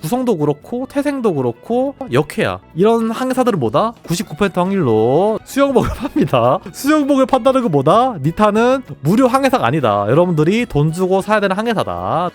구성도 그렇고 태생도 그렇고 역해야 이런 항해사들은 뭐다? 99% 확률로 수영복을 팝니다 수영복을 판다는 거 뭐다? 니타는 무료 항해사가 아니다 여러분들이 돈 주고 사야 되는 항해사다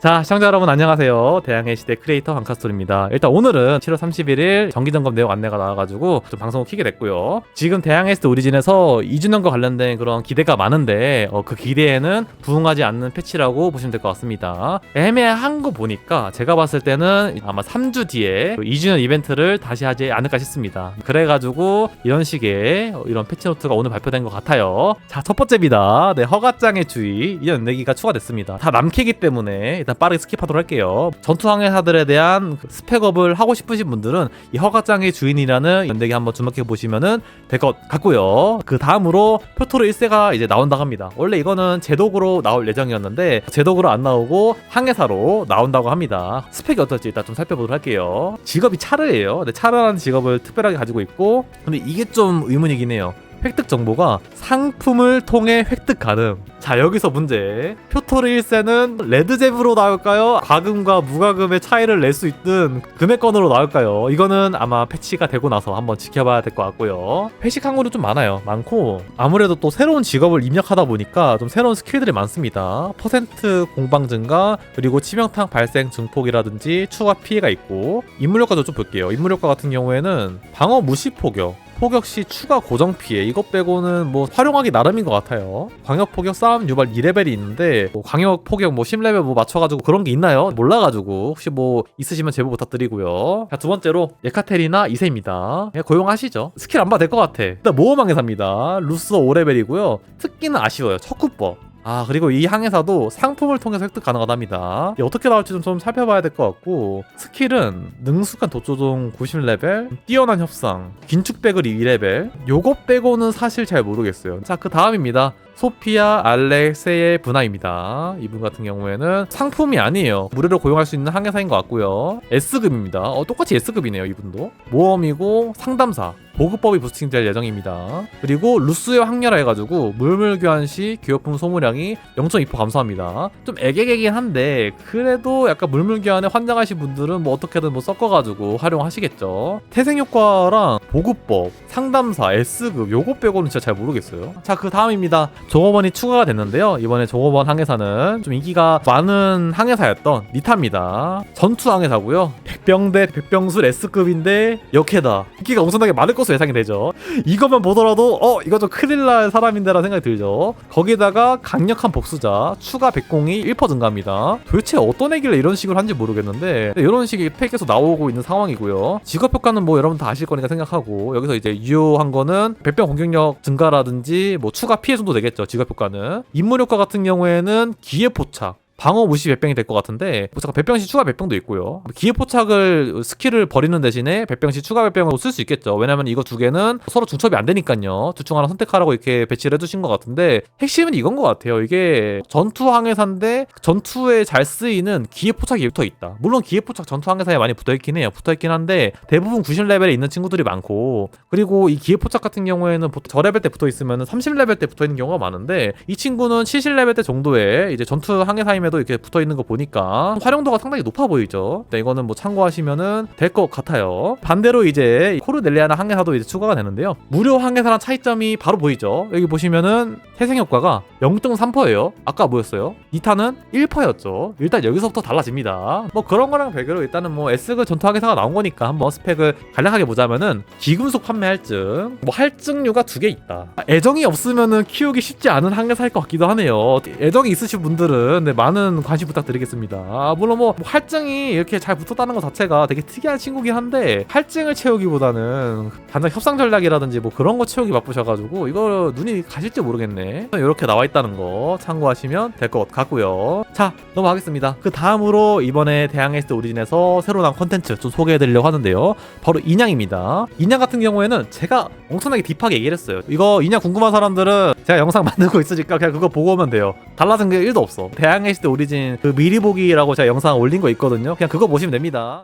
자, 시청자 여러분 안녕하세요. 대항해 시대 크리에이터 강카스톨입니다. 일단 오늘은 7월 31일 정기점검 내용 안내가 나와가지고 좀 방송을 키게 됐고요. 지금 대항해 시대 오리진에서 2주년과 관련된 그런 기대가 많은데 어, 그 기대에는 부응하지 않는 패치라고 보시면 될 것 같습니다. 애매한 거 보니까 제가 봤을 때는 아마 3주 뒤에 그 2주년 이벤트를 다시 하지 않을까 싶습니다. 그래가지고 이런 식의 어, 이런 패치 노트가 오늘 발표된 것 같아요. 자, 첫 번째입니다. 네, 허가장의 주의 이 연내기가 추가됐습니다. 다 남캐기 때문에 일단 빠르게 스킵하도록 할게요. 전투 항해사들에 대한 그 스펙업을 하고 싶으신 분들은 이 허가장의 주인이라는 연대기 한번 주목해 보시면은 될 것 같고요. 그 다음으로 표토르 1세가 이제 나온다고 합니다. 원래 이거는 제독으로 나올 예정이었는데 제독으로 안 나오고 항해사로 나온다고 합니다. 스펙이 어떨지 일단 좀 살펴보도록 할게요. 직업이 차르예요. 근데 차르라는 직업을 특별하게 가지고 있고 근데 이게 좀 의문이긴 해요. 획득 정보가 상품을 통해 획득 가능. 자, 여기서 문제. 표토르 1세는 레드잽으로 나올까요? 과금과 무과금의 차이를 낼 수 있는 금액권으로 나올까요? 이거는 아마 패치가 되고 나서 한번 지켜봐야 될 것 같고요. 회식 항구는 좀 많아요. 많고, 아무래도 또 새로운 직업을 입력하다 보니까 좀 새로운 스킬들이 많습니다. 퍼센트 공방 증가, 그리고 치명타 발생 증폭이라든지 추가 피해가 있고, 인물 효과도 좀 볼게요. 인물 효과 같은 경우에는 방어 무시 포격, 포격 시 추가 고정 피해 이것 빼고는 뭐 활용하기 나름인 것 같아요. 광역 포격 싸움 유발 2레벨이 있는데 뭐 광역 포격 뭐 10레벨 뭐 맞춰가지고 그런 게 있나요? 몰라가지고 혹시 뭐 있으시면 제보 부탁드리고요. 자 두 번째로 예카테리나 2세입니다. 그냥 고용하시죠. 스킬 안 봐도 될 것 같아. 일단 모험항해사입니다. 루스 5레벨이고요. 특기는 아쉬워요. 척후법. 아 그리고 이 항해사도 상품을 통해서 획득 가능하답니다. 이게 어떻게 나올지 좀, 좀 살펴봐야 될 것 같고 스킬은 능숙한 도조종 90레벨 뛰어난 협상 긴축백을 2레벨. 요거 빼고는 사실 잘 모르겠어요. 자 그 다음입니다 소피아 알렉세의 분화입니다. 이분 같은 경우에는 상품이 아니에요. 무료로 고용할 수 있는 항해사인 것 같고요. S급입니다. 어, 똑같이 S급이네요. 이분도 모험이고 상담사. 보급법이 부스팅될 예정입니다. 그리고 루스의 확렬화 해가지고 물물 교환 시 기호품 소모량이 0.2% 감소합니다. 좀 애개개긴 한데 그래도 약간 물물 교환에 환장하신 분들은 뭐 어떻게든 뭐 섞어가지고 활용하시겠죠. 태생 효과랑 보급법, 상담사, S급 요거 빼고는 진짜 잘 모르겠어요. 자 그 다음입니다. 종업원이 추가가 됐는데요. 이번에 종업원 항해사는 좀 인기가 많은 항해사였던 니타입니다. 전투 항해사고요. 백병대 백병술 S급인데 역해다. 인기가 엄청나게 많을 것으로 예상이 되죠. 이것만 보더라도 어 이거 좀 큰일 날 사람인데라는 생각이 들죠. 거기다가 강력한 복수자 추가 백공이 1% 증가합니다. 도대체 어떤 애길래 이런 식으로 한지 모르겠는데 이런 식의 팩 계속 나오고 있는 상황이고요. 직업 효과는 뭐 여러분 다 아실 거니까 생각하고 여기서 이제 유효한 거는 백병 공격력 증가라든지 뭐 추가 피해 정도 되겠죠. 직업 효과는? 인물 효과 같은 경우에는 기회 포착 방어 무시 배병이 될 것 같은데 뭐 잠깐 배병시 추가 배병도 있고요. 기회 포착을 스킬을 버리는 대신에 배병시 추가 배병으로 쓸 수 있겠죠. 왜냐면 이거 두 개는 서로 중첩이 안 되니까요. 둘 중 하나 선택하라고 이렇게 배치를 해두신 것 같은데 핵심은 이건 것 같아요. 이게 전투 항해사인데 전투에 잘 쓰이는 기회 포착이 붙어 있다. 물론 기회 포착 전투 항해사에 많이 붙어 있긴 해요. 붙어 있긴 한데 대부분 90레벨에 있는 친구들이 많고 그리고 이 기회 포착 같은 경우에는 보통 저 레벨 때 붙어 있으면 30레벨 때 붙어 있는 경우가 많은데 이 친구는 70레벨 때 정도에 이제 전투 항해사임에 도 이렇게 붙어 있는 거 보니까 활용도가 상당히 높아 보이죠. 네, 이거는 뭐 참고하시면은 될 것 같아요. 반대로 이제 코르넬리아나 항해사도 이제 추가가 되는데요. 무료 항해사랑 차이점이 바로 보이죠. 여기 보시면은 태생 효과가 0.3%예요. 아까 뭐였어요? 2타는 1%였죠. 일단 여기서부터 달라집니다. 뭐 그런 거랑 별개로 일단은 뭐 S급 전투 항해사가 나온 거니까 한번 스펙을 간략하게 보자면은 기금속 판매 할증, 뭐 할증류가 두 개 있다. 아, 애정이 없으면은 키우기 쉽지 않은 항해사일 것 같기도 하네요. 애정이 있으신 분들은 네, 많은 관심 부탁드리겠습니다. 아, 물론 뭐, 뭐 할증이 이렇게 잘 붙었다는 것 자체가 되게 특이한 친구긴 한데 할증을 채우기보다는 단장 협상 전략이라든지 뭐 그런 거 채우기 바쁘셔가지고 이거 눈이 가실지 모르겠네. 이렇게 나와 있다는 거 참고하시면 될 것 같고요. 자 넘어가겠습니다. 그 다음으로 이번에 대항해스트 오리진에서 새로 나온 컨텐츠 좀 소개해드리려고 하는데요. 바로 인양입니다. 인양 같은 경우에는 제가 엄청나게 딥하게 얘기를 했어요. 이거 인양 궁금한 사람들은 제가 영상 만들고 있으니까 그냥 그거 보고 오면 돼요. 달라진 게 1도 없어. 대항해스트 오리진 그 미리 보기라고 제가 영상 올린 거 있거든요. 그냥 그거 보시면 됩니다.